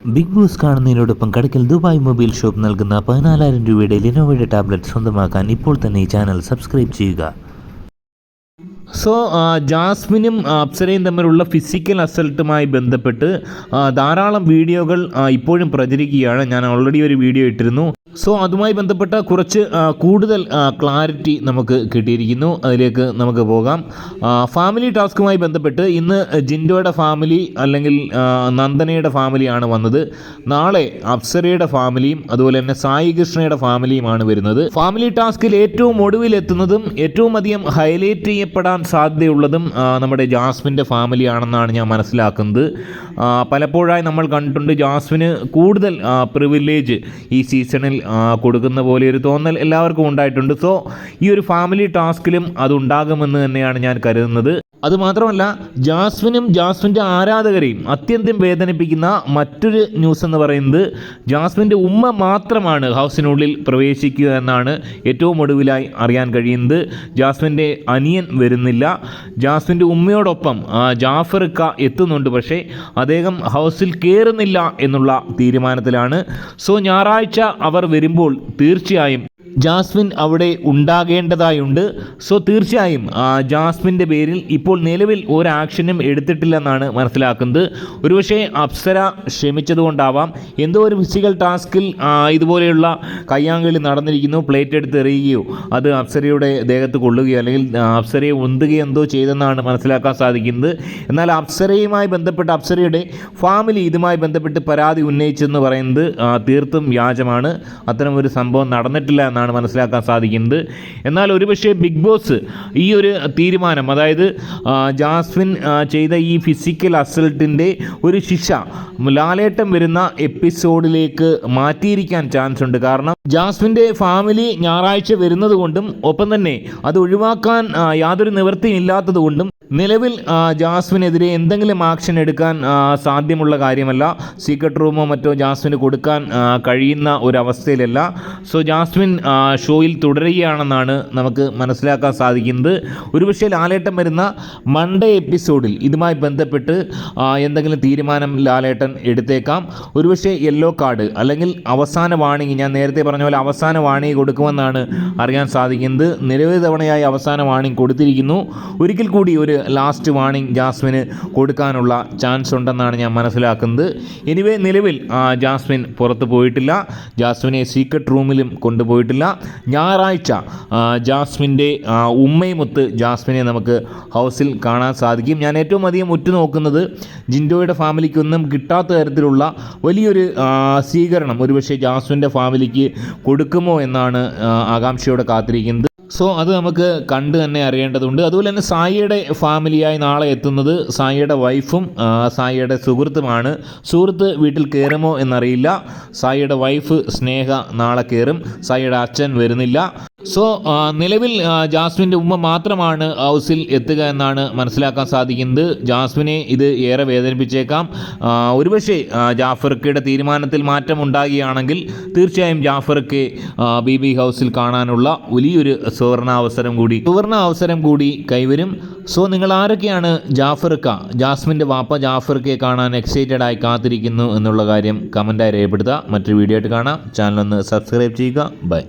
Big Boss കാണുന്നതിനോടൊപ്പം Kadakkal Dubai mobile shop നൽകുന്ന പതിനാലായിരം രൂപയുടെ ലിനോവയുടെ ടാബ്ലറ്റ് സ്വന്തമാക്കാൻ ഇപ്പോൾ തന്നെ ഈ ചാനൽ സബ്സ്ക്രൈബ് ചെയ്യുക. സോ ജാസ്മിനും അപ്സരയും തമ്മിലുള്ള ഫിസിക്കൽ അസൾട്ടുമായി ബന്ധപ്പെട്ട് ധാരാളം വീഡിയോകൾ ഇപ്പോഴും പ്രചരിക്കുകയാണ്. ഞാൻ ഓൾറെഡി ഒരു വീഡിയോ ഇട്ടിരുന്നു. സോ അതുമായി ബന്ധപ്പെട്ട കുറച്ച് കൂടുതൽ ക്ലാരിറ്റി നമുക്ക് കിട്ടിയിരിക്കുന്നു. അതിലേക്ക് നമുക്ക് പോകാം. ഫാമിലി ടാസ്കുമായി ബന്ധപ്പെട്ട് ഇന്ന് ജിൻഡോയുടെ ഫാമിലി അല്ലെങ്കിൽ നന്ദനയുടെ ഫാമിലിയാണ് വന്നത്. നാളെ അപ്സരയുടെ ഫാമിലിയും അതുപോലെ തന്നെ സായി കൃഷ്ണയുടെ ഫാമിലിയുമാണ് വരുന്നത്. ഫാമിലി ടാസ്കിൽ ഏറ്റവും ഒടുവിലെത്തുന്നതും ഏറ്റവും അധികം ഹൈലൈറ്റ് ചെയ്യപ്പെടാൻ സാധ്യതയുള്ളതും നമ്മുടെ ജാസ്മിന്റെ ഫാമിലിയാണെന്നാണ് ഞാൻ മനസ്സിലാക്കുന്നത്. പലപ്പോഴായി നമ്മൾ കണ്ടിട്ടുണ്ട് ജാസ്മിന് കൂടുതൽ പ്രിവിലേജ് ഈ സീസണിൽ കൊടുക്കുന്ന പോലെ ഒരു തോന്നൽ എല്ലാവർക്കും ഉണ്ടായിട്ടുണ്ട്. സോ ഈ ഒരു ഫാമിലി ടാസ്കിലും അതുണ്ടാകുമെന്ന് തന്നെയാണ് ഞാൻ കരുതുന്നത്. അതുമാത്രമല്ല ജാസ്മിനും ജാസ്മിന്റെ ആരാധകരെയും അത്യന്തം വേദനിപ്പിക്കുന്ന മറ്റൊരു ന്യൂസ് എന്ന് പറയുന്നത് ജാസ്മിന്റെ ഉമ്മ മാത്രമാണ് ഹൗസിനുള്ളിൽ പ്രവേശിക്കുക എന്നാണ് ഏറ്റവും ഒടുവിലായി അറിയാൻ കഴിയുന്നത്. ജാസ്മിന്റെ അനിയൻ വരുന്നില്ല. ജാസ്മിന്റെ ഉമ്മയോടൊപ്പം ജാഫർ ക എത്തുന്നുണ്ട്. പക്ഷേ അദ്ദേഹം ഹൗസിൽ കയറുന്നില്ല എന്നുള്ള തീരുമാനത്തിലാണ്. സോ ഞായറാഴ്ച അവർ വരുമ്പോൾ തീർച്ചയായും ജാസ്മിൻ അവിടെ ഉണ്ടാകേണ്ടതായുണ്ട്. സോ തീർച്ചയായും ജാസ്മിന്റെ പേരിൽ ഇപ്പോൾ നിലവിൽ ഒരാക്ഷനും എടുത്തിട്ടില്ലെന്നാണ് മനസ്സിലാക്കുന്നത്. ഒരുപക്ഷെ അപ്സര ക്ഷമിച്ചതുകൊണ്ടാവാം. എന്തോ ഒരു ഫിസിക്കൽ ടാസ്കിൽ ഇതുപോലെയുള്ള കയ്യാങ്കളി നടന്നിരിക്കുന്നു പ്ലേറ്റ് എടുത്ത് എറിയുകയോ അത് അപ്സരയുടെ ദേഹത്ത് കൊള്ളുകയോ അല്ലെങ്കിൽ അപ്സരയെ ഉന്തുകയോ എന്തോ ചെയ്തെന്നാണ് മനസ്സിലാക്കാൻ സാധിക്കുന്നത്. എന്നാൽ അപ്സരയുമായി ബന്ധപ്പെട്ട് അപ്സരയുടെ ഫാമിലി ഇതുമായി ബന്ധപ്പെട്ട് പരാതി ഉന്നയിച്ചെന്ന് പറയുന്നത് തീർത്തും വ്യാജമാണ്. അത്തരം ഒരു സംഭവം നടന്നിട്ടില്ല എന്നാണ് മനസ്സിലാക്കാൻ സാധിക്കുന്നത്. എന്നാൽ ഒരുപക്ഷെ ബിഗ് ബോസ് ഈ ഒരു തീരുമാനം അതായത് ജാസ്മിൻ ചെയ്ത ഈ ഫിസിക്കൽ അസൾട്ടിന്റെ ഒരു ശിക്ഷ ലാലേട്ടം വരുന്ന എപ്പിസോഡിലേക്ക് മാറ്റിയിരിക്കാൻ ചാൻസ് ഉണ്ട്. കാരണം ജാസ്മിന്റെ ഫാമിലി ഞായറാഴ്ച വരുന്നത് കൊണ്ടും ഒപ്പം തന്നെ അത് ഒഴിവാക്കാൻ യാതൊരു നിവൃത്തിയും ഇല്ലാത്തതുകൊണ്ടും നിലവിൽ ജാസ്മിനെതിരെ എന്തെങ്കിലും ആക്ഷൻ എടുക്കാൻ സാധ്യമുള്ള കാര്യമല്ല. സീക്രട്ട് റൂമോ മറ്റോ ജാസ്മിന് കൊടുക്കാൻ കഴിയുന്ന ഒരവസ്ഥയിലല്ല സോ ജാസ്മിൻ ഷോയിൽ തുടരുകയാണെന്നാണ് നമുക്ക് മനസ്സിലാക്കാൻ സാധിക്കുന്നത്. ഒരുപക്ഷെ ലാലേട്ടൻ വരുന്ന മൺഡേ എപ്പിസോഡിൽ ഇതുമായി ബന്ധപ്പെട്ട് എന്തെങ്കിലും തീരുമാനം ലാലേട്ടൻ എടുത്തേക്കാം. ഒരുപക്ഷെ യെല്ലോ കാർഡ് അല്ലെങ്കിൽ അവസാന വാണിംഗ് ഞാൻ നേരത്തെ പറഞ്ഞ പോലെ അവസാന വാണിംഗ് കൊടുക്കുമെന്നാണ് അറിയാൻ സാധിക്കുന്നത്. നിരവധി തവണയായി അവസാന വാണിംഗ് കൊടുത്തിരിക്കുന്നു. ഒരിക്കൽ കൂടി ഒരു ലാസ്റ്റ് വാണിംഗ് ജാസ്മിന് കൊടുക്കാനുള്ള ചാൻസ് ഉണ്ടെന്നാണ് ഞാൻ മനസ്സിലാക്കുന്നത്. എനിവേ നിലവിൽ ജാസ്മിൻ പുറത്ത് പോയിട്ടില്ല. ജാസ്മിനെ സീക്രട്ട് റൂമിലും കൊണ്ടുപോയിട്ടില്ല. ഞായറാഴ്ച ജാസ്മിന്റെ ഉമ്മയുമൊത്ത് ജാസ്മിനെ നമുക്ക് ഹൗസിൽ കാണാൻ സാധിക്കും. ഞാൻ ഏറ്റവും അധികം ഉറ്റുനോക്കുന്നത് ജിൻഡോയുടെ ഫാമിലിക്കൊന്നും കിട്ടാത്ത തരത്തിലുള്ള വലിയൊരു സ്വീകരണം ഒരുപക്ഷെ ജാസ്മിന്റെ ഫാമിലിക്ക് കൊടുക്കുമോ എന്നാണ് ആകാംക്ഷയോടെ കാത്തിരിക്കുന്നത്. സോ അത് നമുക്ക് കണ്ട് തന്നെ അറിയേണ്ടതുണ്ട്. അതുപോലെ തന്നെ സായിയുടെ ഫാമിലിയായി നാളെ എത്തുന്നത് സായിയുടെ വൈഫും സായിയുടെ സുഹൃത്തുമാണ്. സുഹൃത്ത് വീട്ടിൽ കയറുമോ എന്നറിയില്ല. സായിയുടെ വൈഫ് സ്നേഹ നാളെ കയറും സായിയുടെ അച്ഛൻ വരുന്നില്ല. സോ നിലവിൽ ജാസ്മിന്റെ ഉമ്മ മാത്രമാണ് ഹൗസിൽ എത്തുക എന്നാണ് മനസ്സിലാക്കാൻ സാധിക്കുന്നത്. ജാസ്മിനെ ഇത് ഏറെ വേദനിപ്പിച്ചേക്കാം. ഒരുപക്ഷെ ജാഫർക്കയുടെ തീരുമാനത്തിൽ മാറ്റം ഉണ്ടാകുകയാണെങ്കിൽ തീർച്ചയായും ജാഫർക്ക് ബി ബി ഹൗസിൽ കാണാനുള്ള വലിയൊരു സുവർണ അവസരം കൂടി സുവർണ അവസരം കൂടി കൈവരും. സോ നിങ്ങൾ ആരൊക്കെയാണ് ജാഫർക്ക ജാസ്മിന്റെ വാപ്പ ജാഫർക്കയെ കാണാൻ എക്സൈറ്റഡ് ആയി കാത്തിരിക്കുന്നു എന്നുള്ള കാര്യം കമന്റായി രേഖപ്പെടുത്തുക. മറ്റൊരു വീഡിയോ ആയിട്ട് കാണാം. ചാനലൊന്ന് സബ്സ്ക്രൈബ് ചെയ്യുക. ബൈ